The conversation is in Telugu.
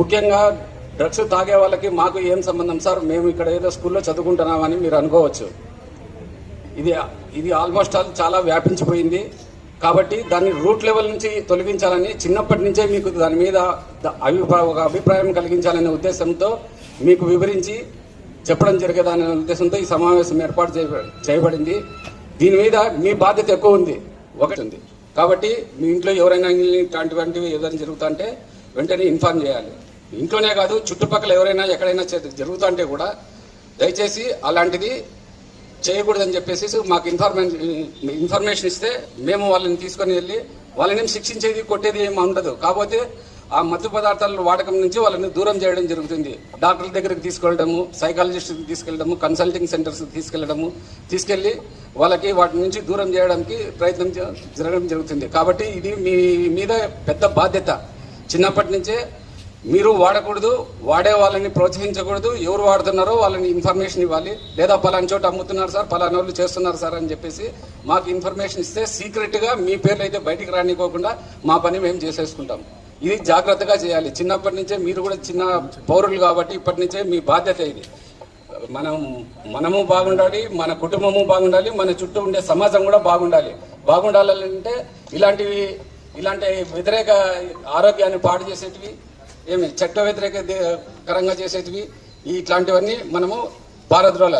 ముఖ్యంగా డ్రగ్స్ తాగే వాళ్ళకి మాకు ఏం సంబంధం సార్? మేము ఇక్కడ ఏదో స్కూల్లో చదువుకుంటున్నామని మీరు అనుకోవచ్చు. ఇది ఇది ఆల్మోస్ట్ ఆల్ చాలా వ్యాపించిపోయింది. కాబట్టి దాన్ని రూట్ లెవెల్ నుంచి తొలగించాలని చిన్నప్పటి నుంచే మీకు దాని మీద అభిప్రాయం ఒక అభిప్రాయం కలిగించాలనే ఉద్దేశంతో మీకు వివరించి చెప్పడం జరిగేదనే ఉద్దేశంతో ఈ సమావేశం ఏర్పాటు చేయ- చేయబడింది. దీని మీద మీ బాధ్యత ఎక్కువ ఉంది. ఒకటి ఉంది. కాబట్టి మీ ఇంట్లో ఎవరైనా ఇట్లాంటివంటివి ఏదైనా జరుగుతుంటే వెంటనే ఇన్ఫార్మ్ చేయాలి. ఇంట్లోనే కాదు చుట్టుపక్కల ఎవరైనా ఎక్కడైనా జరుగుతుంటే కూడా దయచేసి అలాంటిది చేయకూడదని చెప్పేసి మాకు ఇన్ఫర్మేషన్ ఇన్ఫర్మేషన్ ఇస్తే మేము వాళ్ళని తీసుకొని వెళ్ళి వాళ్ళని శిక్షించేది కొట్టేది ఏమి ఉండదు. కాకపోతే ఆ మత్తు పదార్థాల వాడకం నుంచి వాళ్ళని దూరం చేయడం జరుగుతుంది. డాక్టర్ల దగ్గరికి తీసుకెళ్ళడము సైకాలజిస్ట్కి తీసుకెళ్ళడము కన్సల్టింగ్ సెంటర్స్కి తీసుకెళ్ళడము తీసుకెళ్ళి వాళ్ళకి వాటి నుంచి దూరం చేయడానికి ప్రయత్నం జరగడం జరుగుతుంది. కాబట్టి ఇది మీ మీద పెద్ద బాధ్యత. చిన్నప్పటి నుంచే మీరు వాడకూడదు వాడే వాళ్ళని ప్రోత్సహించకూడదు ఎవరు వాడుతున్నారో వాళ్ళని ఇన్ఫర్మేషన్ ఇవ్వాలి. లేదా పలానా చోట అమ్ముతున్నారు సార్ పలానా వాళ్ళు చేస్తున్నారు సార్ అని చెప్పేసి మాకు ఇన్ఫర్మేషన్ ఇస్తే సీక్రెట్గా మీ పేర్లు అయితే బయటికి రానికోకుండా మా పని మేము చేసేసుకుంటాం. ఇది జాగ్రత్తగా చేయాలి. చిన్నప్పటి నుంచే మీరు కూడా చిన్న పౌరులు కాబట్టి ఇప్పటి నుంచే మీ బాధ్యత ఇది. మనం మనము బాగుండాలి మన కుటుంబము బాగుండాలి మన చుట్టూ ఉండే సమాజం కూడా బాగుండాలి. బాగుండాలంటే ఇలాంటివి ఇలాంటి వ్యతిరేక ఆరోగ్యాన్ని పాడు చేసేటివి ఏమి చట్ట వ్యతిరేక దే- కరంగా చేసేటివి ఇట్లాంటివన్నీ మనము పారద్రోలాలి